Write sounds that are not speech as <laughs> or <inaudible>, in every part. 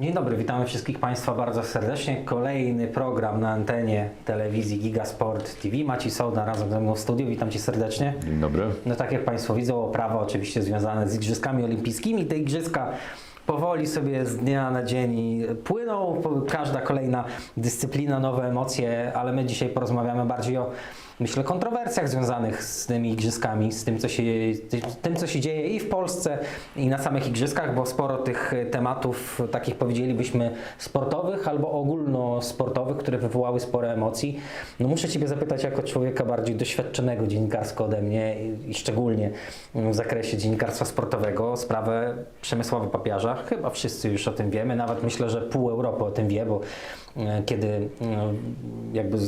Dzień dobry, witamy wszystkich Państwa bardzo serdecznie. Kolejny program na antenie telewizji Gigasport TV. Maciej Sołda razem ze mną w studiu. Witam Cię serdecznie. Dzień dobry. No tak jak Państwo widzą, oprawa oczywiście związane z Igrzyskami Olimpijskimi. Te Igrzyska powoli sobie z dnia na dzień płyną. Każda kolejna dyscyplina, nowe emocje, ale my dzisiaj porozmawiamy bardziej o, myślę, kontrowersjach związanych z tymi Igrzyskami, z tym, co się, tym, co się dzieje i w Polsce, i na samych Igrzyskach, bo sporo tych tematów, takich powiedzielibyśmy, sportowych albo ogólnosportowych, które wywołały spore emocji. No muszę Ciebie zapytać jako człowieka bardziej doświadczonego dziennikarsko ode mnie i- szczególnie w zakresie dziennikarstwa sportowego sprawę Przemysława Papiarza. Chyba wszyscy już o tym wiemy, nawet myślę, że pół Europy o tym wie, bo e, kiedy e, jakby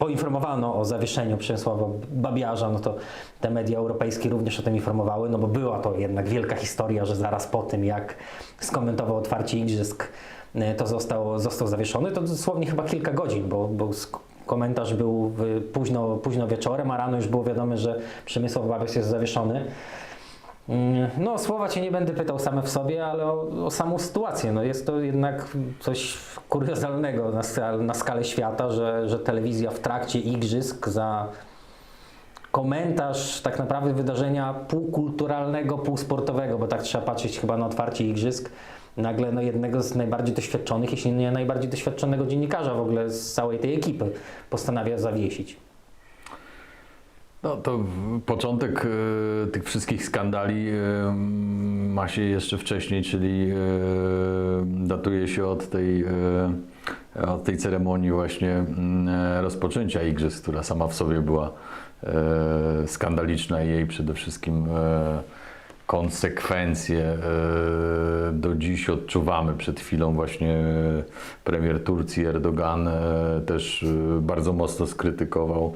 poinformowano o zawieszeniu Przemysława Babiarza, no to te media europejskie również o tym informowały, no bo była to jednak wielka historia, że zaraz po tym jak skomentował otwarcie igrzysk, e, to został, został zawieszony. To dosłownie chyba kilka godzin, bo, bo komentarz był późno, późno wieczorem, a rano już było wiadome, że Przemysław Babiarz jest zawieszony. Mm, No, słowa Cię nie będę pytał same w sobie, ale o, o samą sytuację. No, jest to jednak coś kuriozalnego na, na skalę świata, że, że telewizja w trakcie igrzysk za komentarz tak naprawdę wydarzenia półkulturalnego, półsportowego, bo tak trzeba patrzeć chyba na otwarcie igrzysk, nagle no, jednego z najbardziej doświadczonych, jeśli nie najbardziej doświadczonego dziennikarza w ogóle z całej tej ekipy postanawia zawiesić. No to początek e, tych wszystkich skandali e, ma się jeszcze wcześniej, czyli e, datuje się od tej, od tej ceremonii właśnie mm, rozpoczęcia igrzysk, która sama w sobie była skandaliczna i jej przede wszystkim konsekwencje e, do dziś odczuwamy. Przed chwilą właśnie e, premier Turcji Erdogan e, też bardzo mocno skrytykował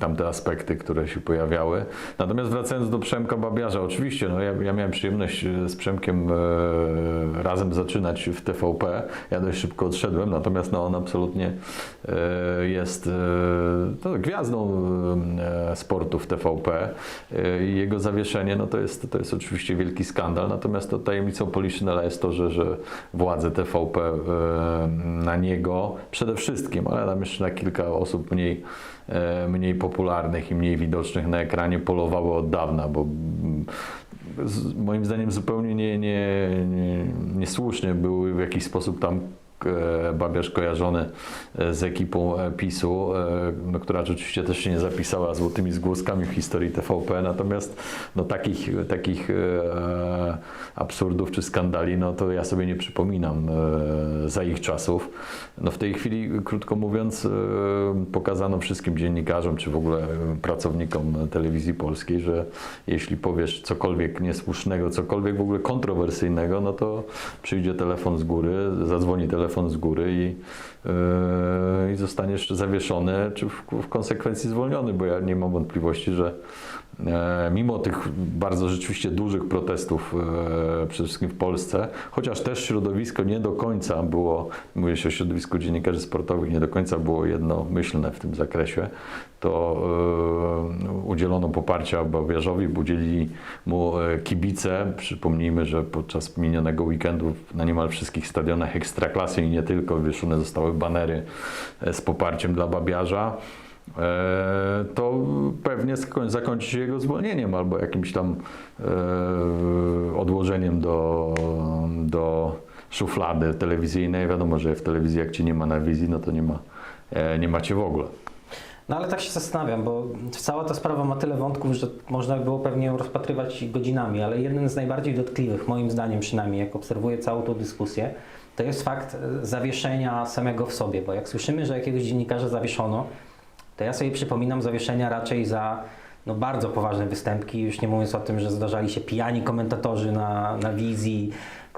tamte aspekty, które się pojawiały. Natomiast wracając do Przemka Babiarza, oczywiście no, ja, ja miałem przyjemność z Przemkiem razem zaczynać w TVP. Ja dość szybko odszedłem, natomiast no, on absolutnie jest gwiazdą sportu w TVP i jego zawieszenie no, to, jest, to jest oczywiście wielki skandal. Natomiast to tajemnicą Poliszynela jest to, że, że władze TVP e, na niego przede wszystkim, ale tam jeszcze na kilka osób mniej, e, mniej popularnych i mniej widocznych na ekranie polowały od dawna, bo moim zdaniem zupełnie nie, nie, nie, niesłusznie były w jakiś sposób tam Babiarz kojarzony e, z ekipą e, PiSu, e, no, która oczywiście też się nie zapisała złotymi zgłoskami w historii TVP, natomiast no, takich, takich e, absurdów czy skandali, no to ja sobie nie przypominam e, za ich czasów. No, w tej chwili, krótko mówiąc, e, pokazano wszystkim dziennikarzom, czy w ogóle e, pracownikom telewizji polskiej, że jeśli powiesz cokolwiek niesłusznego, cokolwiek w ogóle kontrowersyjnego, no to przyjdzie telefon z góry, zadzwoni telefon z góry i, yy, i zostaniesz zawieszony, czy w, w konsekwencji zwolniony, bo ja nie mam wątpliwości, że mimo tych bardzo rzeczywiście dużych protestów, e, przede wszystkim w Polsce, chociaż też środowisko nie do końca było, mówię się o środowisku dziennikarzy sportowych, nie do końca było jednomyślne w tym zakresie, to e, udzielono poparcia Babiarzowi, udzielili mu e, kibice. Przypomnijmy, że podczas minionego weekendu na niemal wszystkich stadionach Ekstraklasy i nie tylko wieszone zostały banery e, z poparciem dla Babiarza. E, to pewnie zakończy się jego zwolnieniem albo jakimś tam e, odłożeniem do, do szuflady telewizyjnej. Wiadomo, że w telewizji jak cię nie ma na wizji, no to nie ma, e, nie macie w ogóle. No ale tak się zastanawiam, bo cała ta sprawa ma tyle wątków, że można by było pewnie ją rozpatrywać godzinami, ale jeden z najbardziej dotkliwych, moim zdaniem przynajmniej, jak obserwuję całą tą dyskusję, to jest fakt zawieszenia samego w sobie, bo jak słyszymy, że jakiegoś dziennikarza zawieszono, to ja sobie przypominam zawieszenia raczej za no, bardzo poważne występki, już nie mówiąc o tym, że zdarzali się pijani komentatorzy na, na wizji,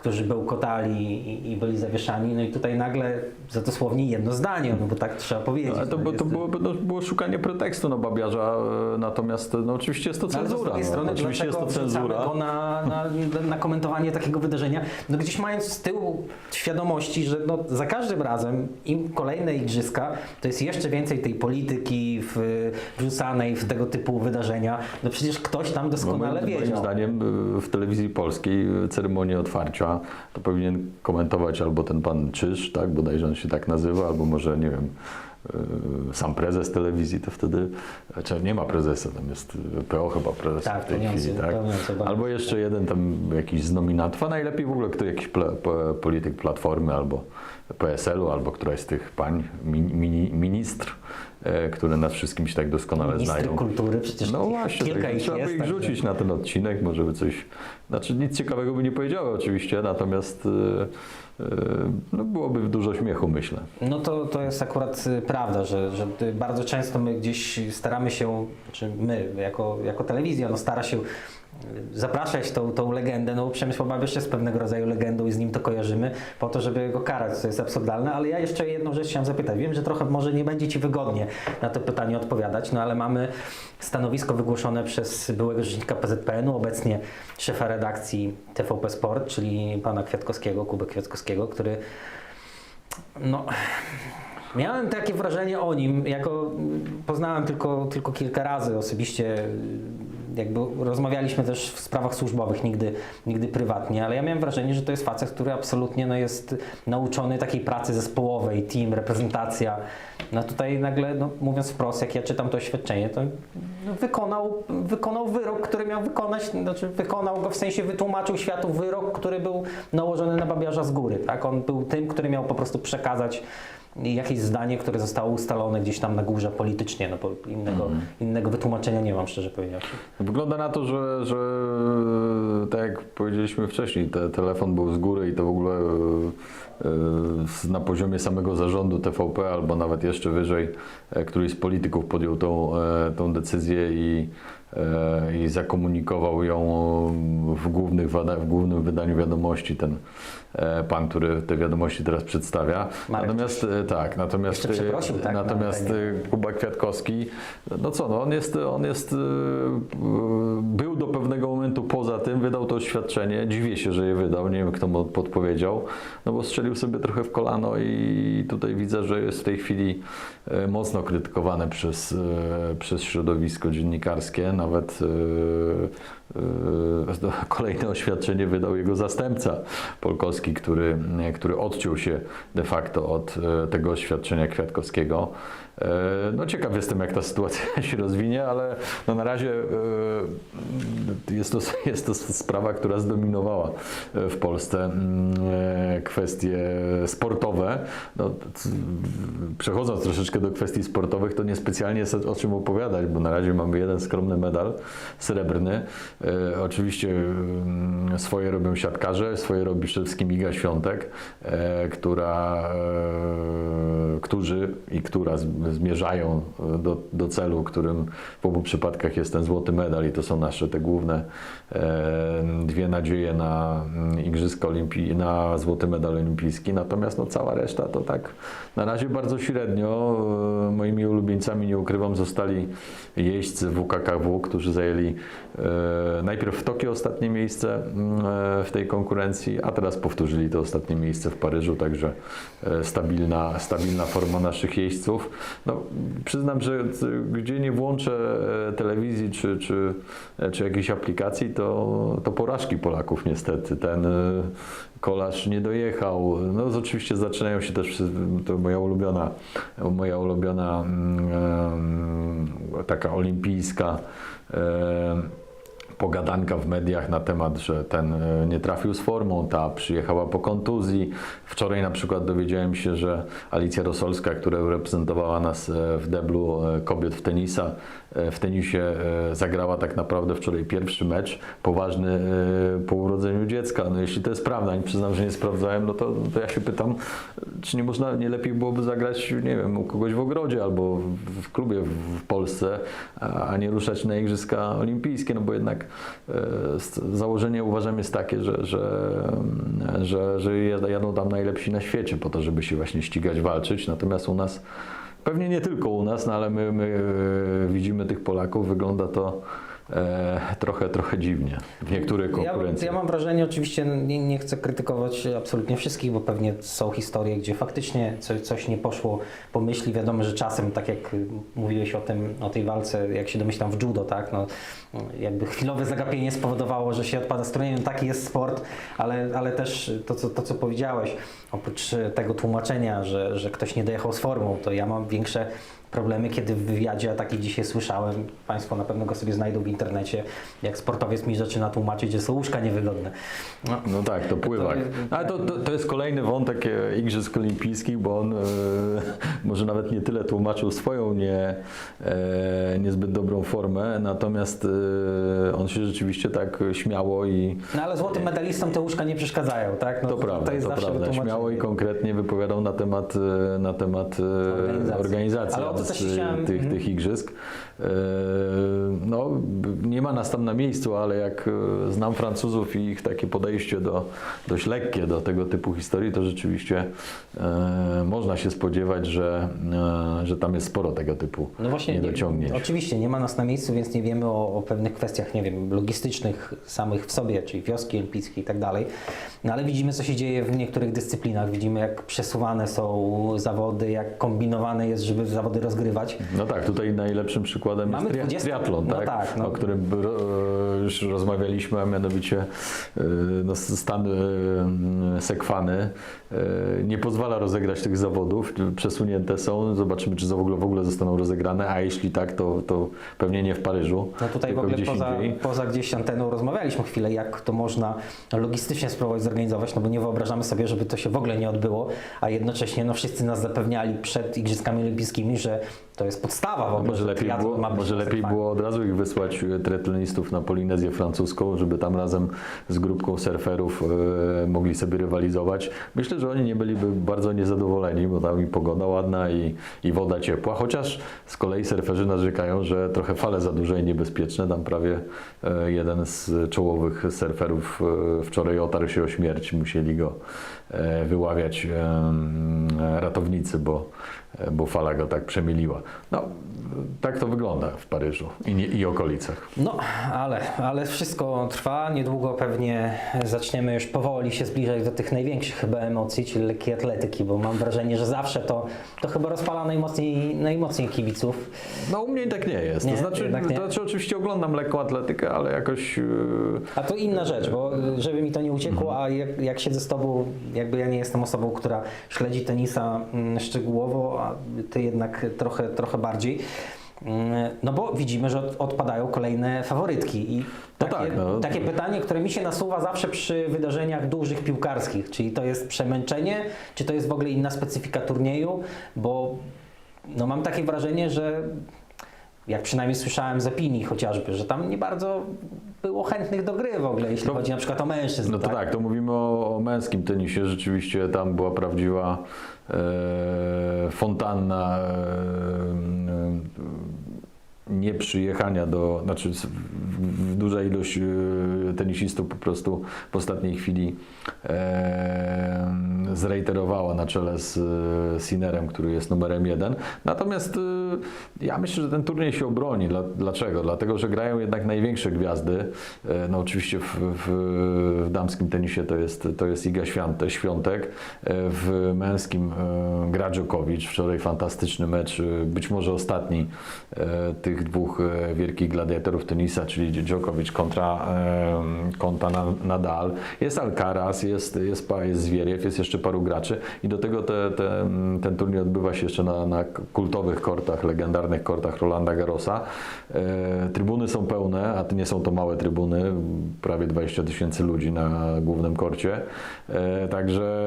którzy bełkotali i, i byli zawieszani, no i tutaj nagle za dosłownie jedno zdanie, no bo tak trzeba powiedzieć. Ale to, no, było- to byłoby, no, było szukanie pretekstu na Babiarza, e, natomiast no, oczywiście jest to No, z cenzura. no. strony, Oczywiście jest to cenzura. go na, na, na komentowanie takiego wydarzenia? No gdzieś mając z tyłu świadomości, że no, za każdym razem im kolejne igrzyska, to jest jeszcze więcej tej polityki w, wrzucanej w tego typu wydarzenia. No przecież ktoś tam No, doskonale moim, moim wiedział. zdaniem y, w telewizji polskiej y, ceremonia otwarcia To powinien komentować albo ten pan Czyż, tak, bodajże on się tak nazywa, albo może, nie wiem, sam prezes telewizji, to wtedy, czy nie ma prezesa, tam jest y, PO chyba prezes Tak, w tej pełniący- chwili, tak? pełniący. Albo jeszcze jeden tam jakiś z nominatów, a najlepiej w ogóle kto jakiś pla, polityk Platformy albo PSL-u, albo któraś z tych pań, min, mini, ministr, e, które nas wszystkim się tak doskonale Ministry znają. kultury, przecież No właśnie, kilka tak, ich trzeba jest. by ich rzucić na ten odcinek, może by coś, znaczy nic ciekawego by nie powiedziały oczywiście, natomiast e, no, byłoby dużo śmiechu, myślę. No to, to jest akurat y, prawda, że, że y, bardzo często my gdzieś staramy się, czy my jako, jako telewizja, no stara się zapraszać tą, tą legendę, no bo Przemysł Babisz jest pewnego rodzaju legendą i z nim to kojarzymy, po to, żeby go karać, co jest absurdalne, ale ja jeszcze jedną rzecz chciałem zapytać. Wiem, że trochę może nie będzie Ci wygodnie na to pytanie odpowiadać, no ale mamy stanowisko wygłoszone przez byłego rzecznika PZPN-u, obecnie szefa redakcji TVP Sport, czyli pana Kwiatkowskiego, Kuby Kwiatkowskiego, który no, miałem takie wrażenie o nim, jako poznałem tylko, tylko kilka razy osobiście, jakby rozmawialiśmy też w sprawach służbowych, nigdy, nigdy prywatnie, ale ja miałem wrażenie, że to jest facet, który absolutnie no, jest nauczony takiej pracy zespołowej, team, reprezentacja. No tutaj nagle, no, mówiąc wprost, jak ja czytam to oświadczenie, to no, wykonał, wykonał wyrok, który miał wykonać, znaczy wykonał go w sensie wytłumaczył światu wyrok, który był nałożony na babiarza z góry. Tak? On był tym, który miał po prostu przekazać jakieś zdanie, które zostało ustalone gdzieś tam na górze politycznie, no bo innego, innego wytłumaczenia nie mam, szczerze powiedziawszy. Wygląda na to, że, że tak jak powiedzieliśmy wcześniej, te, telefon był z góry i to w ogóle e, e, na poziomie samego zarządu TVP albo nawet jeszcze wyżej e, któryś z polityków podjął tą, e, tą decyzję i, e, i zakomunikował ją w, głównych, w głównym wydaniu wiadomości ten e, pan, który te wiadomości teraz przedstawia. Marek natomiast e, tak, natomiast, przeprosił, tak, na natomiast e, Kuba Kwiatkowski, no co, no on jest, on jest, e, był do pewnego momentu poza tym, wydał to oświadczenie, dziwię się, że je wydał, nie wiem kto mu podpowiedział, no bo strzelił sobie trochę w kolano i tutaj widzę, że jest w tej chwili e, mocno krytykowany przez, e, przez środowisko dziennikarskie, nawet e, e, <laughs> kolejne oświadczenie wydał jego zastępca Polkowski, który, który odciął się de facto od e, tego oświadczenia Kwiatkowskiego. E, No ciekaw jestem, jak ta sytuacja <laughs> się rozwinie, ale no na razie e, jest to, <laughs> jest to sprawa, która zdominowała e, w Polsce mm, kwestie sportowe. No, przechodząc troszeczkę do kwestii sportowych, to niespecjalnie jest o czym opowiadać, bo na razie mamy jeden skromny medal srebrny. Oczywiście mm, swoje robią siatkarze, swoje robi przede wszystkim Iga Świątek, która, którzy i która zmierzają do, do celu, którym w obu przypadkach jest ten złoty medal i to są nasze te główne e, dwie nadzieje na mm, Igrzyska Olimpii, na złoty medal olimpijski. Natomiast no, cała reszta to tak na razie bardzo średnio. E, Moimi ulubieńcami, nie ukrywam, zostali jeźdźcy WKKW, którzy zajęli e, najpierw w Tokio ostatnie miejsce mm, e, w tej konkurencji, a teraz powtórzyli to ostatnie miejsce w Paryżu, także e, stabilna, stabilna forma naszych jeźdźców. No, przyznam, że gdzie nie włączę e, telewizji czy, czy, e, czy jakiejś aplikacji, to, to porażki Polaków niestety. Ten e, kolarz nie dojechał. No oczywiście zaczynają się też, to moja ulubiona, moja ulubiona mm, taka olimpijska pogadanka w mediach na temat, że ten e, nie trafił z formą, ta przyjechała po kontuzji. Wczoraj na przykład dowiedziałem się, że Alicja Rosolska, która reprezentowała nas e, w deblu e, kobiet w tenisa, w tenisie zagrała tak naprawdę wczoraj pierwszy mecz poważny po urodzeniu dziecka. No jeśli to jest prawda, nie przyznam, że nie sprawdzałem, no to, to ja się pytam, czy nie można, nie lepiej byłoby zagrać, nie wiem, u kogoś w ogrodzie albo w, klubie w, Polsce, a nie ruszać na Igrzyska Olimpijskie, no bo jednak założenie uważam jest takie, że, że, że, że jadą tam najlepsi na świecie po to, żeby się właśnie ścigać, walczyć, natomiast u nas, pewnie nie tylko u nas, no ale my, my widzimy tych Polaków, wygląda to trochę, trochę dziwnie w niektórych Ja, konkurencjach. ja mam wrażenie, oczywiście nie, nie chcę krytykować absolutnie wszystkich, bo pewnie są historie, gdzie faktycznie coś, coś nie poszło po myśli. Wiadomo, że czasem, tak jak mówiłeś o, tym, o tej walce, jak się domyślam w judo, tak, no, jakby chwilowe zagapienie spowodowało, że się odpada z turnieju. Taki jest sport, ale, ale też to co, to, co powiedziałeś, oprócz tego tłumaczenia, że, że ktoś nie dojechał z formą, to ja mam większe problemy, kiedy w wywiadzie, a taki dzisiaj słyszałem, Państwo na pewno go sobie znajdą w internecie, jak sportowiec mi zaczyna tłumaczyć, że są łóżka niewygodne. No, No tak, to pływak. Ale to, to, to jest kolejny wątek e, Igrzysk Olimpijskich, bo on e, <laughs> może nawet nie tyle tłumaczył swoją nie, e, niezbyt dobrą formę, natomiast e, on się rzeczywiście tak śmiało i no ale złotym medalistom te łóżka nie przeszkadzają, tak? No, to, prawda, to, jest zawsze prawda. Śmiało i konkretnie wypowiadał na temat, na temat Organizacji. organizacji, Ale o to chciałem- e, tych, mhm. tych igrzysk. E, No, nie ma nas tam na miejscu, ale jak e, znam Francuzów i ich takie podejście do, dość lekkie do tego typu historii, to rzeczywiście e, można się spodziewać, że, że tam jest sporo tego typu No właśnie, nie, niedociągnięć. oczywiście nie ma nas na miejscu, więc nie wiemy o, o pewnych kwestiach, nie wiem, logistycznych samych w sobie, czyli wioski olimpijskie i tak dalej. No ale widzimy, co się dzieje w niektórych dyscyplinach. Widzimy, jak przesuwane są zawody, jak kombinowane jest, żeby zawody rozgrywać. No tak, tutaj najlepszym przykładem Mamy jest tria- 20 triatlon, no tak? tak, no. o którym już rozmawialiśmy, a mianowicie e, no, stan e, Sekwany e, nie pozwala rozegrać tych zawodów, przesunięte są, zobaczymy czy w ogóle, w ogóle zostaną rozegrane, a jeśli tak, to, to pewnie nie w Paryżu, No tutaj w ogóle poza, poza gdzieś anteną rozmawialiśmy chwilę, jak to można logistycznie spróbować zorganizować, no bo nie wyobrażamy sobie, żeby to się w ogóle nie odbyło, a jednocześnie no wszyscy nas zapewniali przed Igrzyskami Olimpijskimi, że to jest podstawa w No ogóle. może że lepiej, triatlon było, ma być może lepiej konsekwentny. było od razu ich wysłać e, triatlonistów na Polinezję francuską, żeby tam razem z grupką surferów e, mogli sobie rywalizować. Myślę, że oni nie byliby bardzo niezadowoleni, bo tam i pogoda ładna i, i woda ciepła, chociaż z kolei surferzy narzekają, że trochę fale za duże i niebezpieczne. Tam prawie e, jeden z czołowych surferów e, wczoraj otarł się o śmierć, musieli go e, wyławiać e, ratownicy, bo, bo fala go tak przemieliła. No, tak to wygląda w Paryżu i, nie, i okolicach. No, ale, ale wszystko trwa. Niedługo pewnie zaczniemy już powoli się zbliżać do tych największych chyba emocji, czyli lekkiej atletyki, bo mam wrażenie, że zawsze to, to chyba rozpala najmocniej, najmocniej kibiców. No u mnie tak nie jest. Nie, to, znaczy, nie. to znaczy, oczywiście oglądam lekką atletykę, ale jakoś... e, A to inna rzecz, bo żeby mi to nie uciekło, a jak, jak siedzę z tobą, jakby ja nie jestem osobą, która śledzi tenisa mm, szczegółowo, a ty jednak trochę, trochę bardziej. Mm, No bo widzimy, że od- odpadają kolejne faworytki i No takie, tak, no. takie pytanie, które mi się nasuwa zawsze przy wydarzeniach dużych piłkarskich, czyli to jest przemęczenie, czy to jest w ogóle inna specyfika turnieju, bo no mam takie wrażenie, że jak przynajmniej słyszałem z opinii chociażby, że tam nie bardzo było chętnych do gry w ogóle, jeśli No- chodzi na przykład o mężczyzn. No to tak, to mówimy o, o męskim tenisie. Rzeczywiście tam była prawdziwa e, fontanna e, nieprzyjechania do, znaczy duża ilość e, tenisistów po prostu w ostatniej chwili e, zrejterowała na czele z e, Sinerem, który jest numerem jeden. Natomiast e, ja myślę, że ten turniej się obroni. Dla, dlaczego? Dlatego, że grają jednak największe gwiazdy. E, No oczywiście w, w, w damskim tenisie to jest, to jest Iga Świątek, Świątek. W męskim e, gra Djokovic. Wczoraj fantastyczny mecz, e, być może ostatni e, tych dwóch e, wielkich gladiatorów tenisa, czyli Djokovic kontra, kontra Na- Nadal. Jest Alcaraz, jest, jest, jest Zwieriew, jest jeszcze paru graczy i do tego te, te, ten turniej odbywa się jeszcze na, na kultowych kortach, legendarnych kortach Rolanda Garrosa. E, trybuny są pełne, a nie są to małe trybuny, prawie 20 tysięcy ludzi na głównym korcie. E, także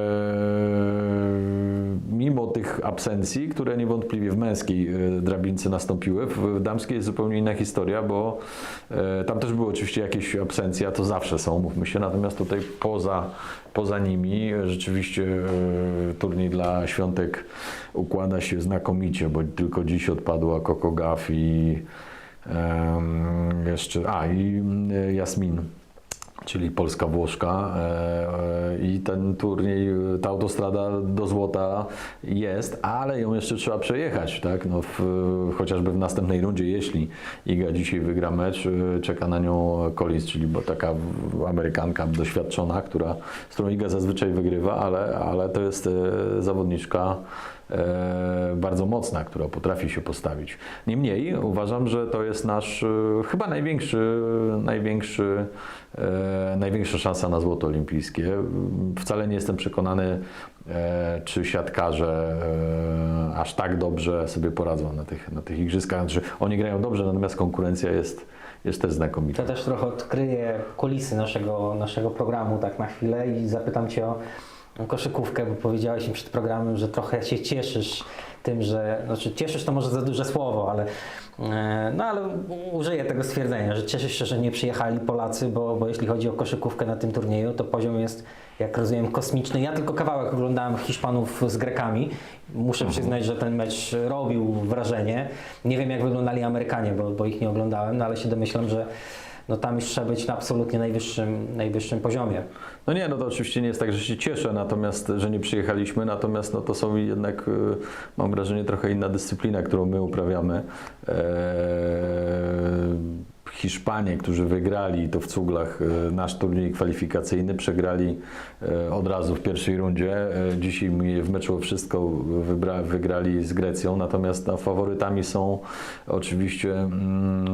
mimo tych absencji, które niewątpliwie w męskiej e, drabince nastąpiły, w damskiej jest zupełnie inna historia, bo e, tam też były oczywiście jakieś absencje, a to zawsze są, mówmy się, natomiast tutaj poza, poza nimi rzeczywiście e, turniej dla świątek układa się znakomicie, bo tylko dziś odpadła Coco Gauff i em, jeszcze, a i Jasmin czyli Polska-Włoszka e, e, i ten turniej, e, ta autostrada do złota jest, ale ją jeszcze trzeba przejechać, tak? No w, chociażby w następnej rundzie, jeśli Iga dzisiaj wygra mecz, czeka na nią Collins, czyli bo taka Amerykanka doświadczona, która, z którą Iga zazwyczaj wygrywa, ale, ale to jest zawodniczka bardzo mocna, która potrafi się postawić. Niemniej uważam, że to jest nasz chyba największy, największy, największa szansa na złoto olimpijskie. Wcale nie jestem przekonany, e, czy siatkarze e, aż tak dobrze sobie poradzą na tych, na tych igrzyskach. Znaczy, oni grają dobrze, natomiast konkurencja jest, jest też znakomita. To też trochę odkryję kulisy naszego, naszego programu tak na chwilę i zapytam Cię o koszykówkę, bo powiedziałeś mi przed programem, że trochę się cieszysz tym, że, znaczy cieszysz to może za duże słowo, ale no ale użyję tego stwierdzenia, że cieszysz się, że nie przyjechali Polacy, bo, bo jeśli chodzi o koszykówkę na tym turnieju, to poziom jest, jak rozumiem, kosmiczny. Ja tylko kawałek oglądałem Hiszpanów z Grekami. Muszę przyznać, że ten mecz robił wrażenie. Nie wiem, jak wyglądali Amerykanie, bo, bo ich nie oglądałem, no ale się domyślam, że no tam już trzeba być na absolutnie najwyższym, najwyższym poziomie. No nie, no to oczywiście nie jest tak, że się cieszę, natomiast, że nie przyjechaliśmy, natomiast no to są jednak, y, mam wrażenie, trochę inna dyscyplina, którą my uprawiamy. Eee, Hiszpanie, którzy wygrali to w cuglach e, nasz turniej kwalifikacyjny, przegrali e, od razu w pierwszej rundzie. E, Dzisiaj w meczu wszystko wygrali z Grecją, natomiast no, faworytami są oczywiście mm,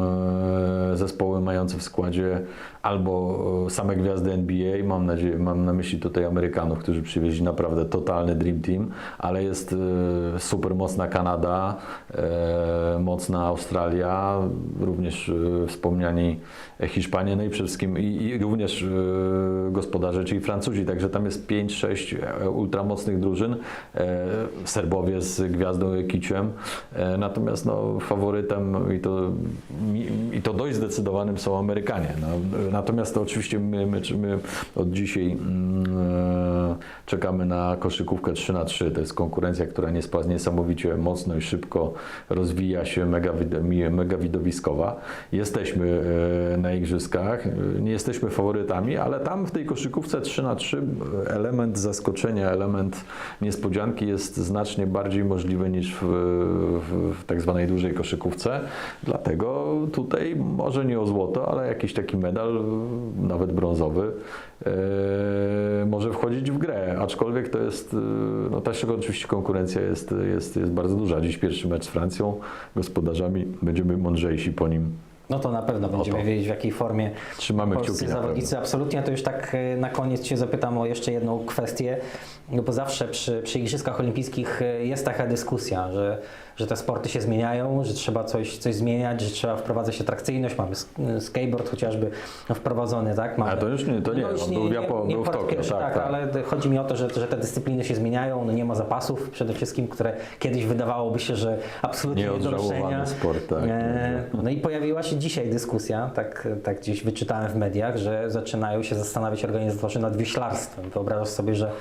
zespoły mające w składzie albo same gwiazdy NBA, mam, nadzieję, mam na myśli tutaj Amerykanów, którzy przywieźli naprawdę totalny dream team, ale jest super mocna Kanada, mocna Australia, również e, wspomniani Hiszpanie, no i przede wszystkim i, i również e, gospodarze, czyli Francuzi, także tam jest 5-6 e, ultramocnych drużyn, e, Serbowie z gwiazdą Ekiciem, natomiast no, faworytem i to, i to dość zdecydowanym są Amerykanie. No, natomiast to oczywiście my, my, my od dzisiaj mm, czekamy na koszykówkę 3 na 3 To jest konkurencja, która niesamowicie mocno i szybko rozwija się, mega, mega widowiskowa. Jesteśmy e, na igrzyskach, nie jesteśmy faworytami, ale tam w tej koszykówce 3 na 3 element zaskoczenia, element niespodzianki jest znacznie bardziej możliwy niż w, w, w tak zwanej dużej koszykówce. Dlatego tutaj może nie o złoto, ale jakiś taki medal, nawet brązowy, e, może wchodzić w grę. Aczkolwiek to jest, e, no też oczywiście konkurencja jest, jest, jest bardzo duża. Dziś pierwszy mecz z Francją, gospodarzami, będziemy mądrzejsi po nim. No to na pewno będziemy to. wiedzieć w jakiej formie Trzymamy polscy zawodnicy. Absolutnie. To już tak e, na koniec Cię zapytam o jeszcze jedną kwestię, no bo zawsze przy, przy Igrzyskach Olimpijskich e, jest taka dyskusja, że, że te sporty się zmieniają, że trzeba coś, coś zmieniać, że trzeba wprowadzać atrakcyjność. Mamy sk- skateboard chociażby wprowadzony, tak? Mamy, A to już nie, to nie, no on był w Japo- nie był w Tokio, tak, tak, tak. ale chodzi mi o to, że, że te dyscypliny się zmieniają, no nie ma zapasów przede wszystkim, które kiedyś wydawałoby się, że absolutnie nie do sport, tak. E, no i pojawiła się dzisiaj dyskusja, tak, tak gdzieś wyczytałem w mediach, że zaczynają się zastanawiać organizatorzy nad wioślarstwem. Wyobrażasz sobie, że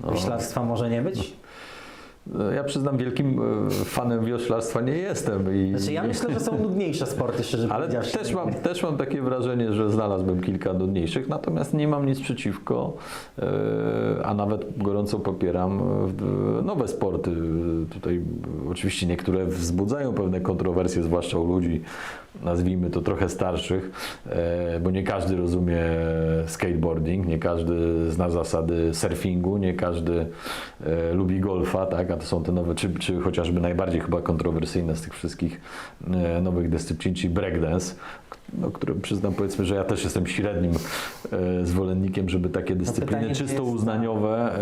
wioślarstwa może nie być? Ja przyznam, wielkim e, fanem wioślarstwa nie jestem. I, Znaczy ja myślę, że są nudniejsze sporty, szczerze Ale powiedziawszy. też mam, też mam takie wrażenie, że znalazłbym kilka nudniejszych, natomiast nie mam nic przeciwko, e, a nawet gorąco popieram e, nowe sporty. Tutaj oczywiście niektóre wzbudzają pewne kontrowersje, zwłaszcza u ludzi, nazwijmy to trochę starszych, e, bo nie każdy rozumie skateboarding, nie każdy zna zasady surfingu, nie każdy e, lubi golfa, tak, a to są te nowe, czy, czy chociażby najbardziej chyba kontrowersyjne z tych wszystkich e, nowych dyscyplin, czyli breakdance, no, który przyznam powiedzmy, że ja też jestem średnim e, zwolennikiem, żeby takie dyscypliny pytanie, czy czysto jest- uznaniowe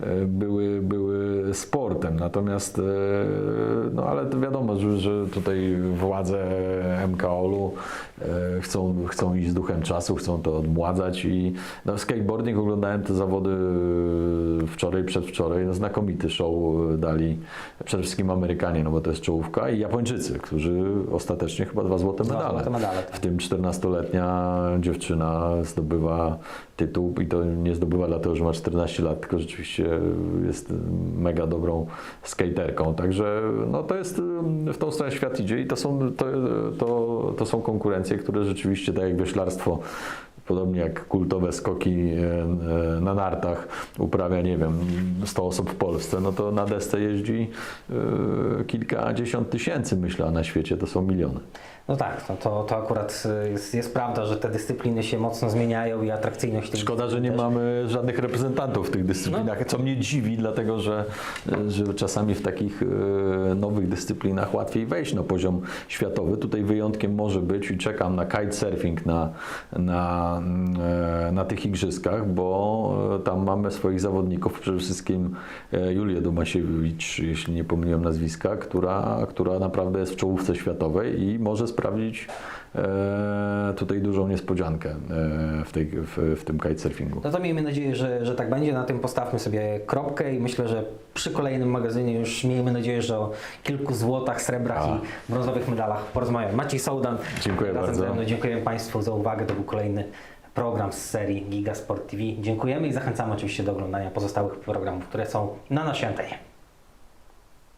e, e, były, były sportem. Natomiast, e, no ale to wiadomo, że, że tutaj władze MKOL-u chcą, chcą iść z duchem czasu, chcą to odmładzać i no, skateboarding oglądałem te zawody e, wczoraj, przedwczoraj, no, znakomity show dali przede wszystkim Amerykanie, no bo to jest czołówka i Japończycy, którzy ostatecznie chyba dwa złote Dwa medale. złote medale, tak. W tym 14-letnia dziewczyna zdobywa tytuł i to nie zdobywa dlatego, że ma 14 lat, tylko rzeczywiście jest mega dobrą skaterką. Także no, to jest w tą stronę świat idzie i to są, to, to, to są konkurencje, które rzeczywiście, tak jak wioślarstwo podobnie jak kultowe skoki e, e, na nartach uprawia, nie wiem, 100 osób w Polsce, no to na desce jeździ e, kilkadziesiąt tysięcy, myślę, a na świecie to są miliony. No tak, no to, to akurat y, jest, jest prawda, że te dyscypliny się mocno zmieniają i atrakcyjność tych Szkoda, że nie też. mamy żadnych reprezentantów w tych dyscyplinach, co mnie dziwi, dlatego że, że czasami w takich e, nowych dyscyplinach łatwiej wejść na poziom światowy. Tutaj wyjątkiem może być i czekam na kitesurfing na, na, e, na tych igrzyskach, bo e, tam mamy swoich zawodników, przede wszystkim e, Julię Domasiewicz, jeśli nie pomyliłem nazwiska, która, która naprawdę jest w czołówce światowej i może sprawdzić e, tutaj dużą niespodziankę e, w, tej, w, w tym kitesurfingu. No to miejmy nadzieję, że, że tak będzie. Na tym postawmy sobie kropkę i myślę, że przy kolejnym magazynie już miejmy nadzieję, że o kilku złotach, srebrach A. i brązowych medalach porozmawiamy. Maciej Sołdan. Dziękuję bardzo. Ze mną. Dziękuję Państwu za uwagę. To był kolejny program z serii Giga Sport TV. Dziękujemy i zachęcamy oczywiście do oglądania pozostałych programów, które są na naszej antenie.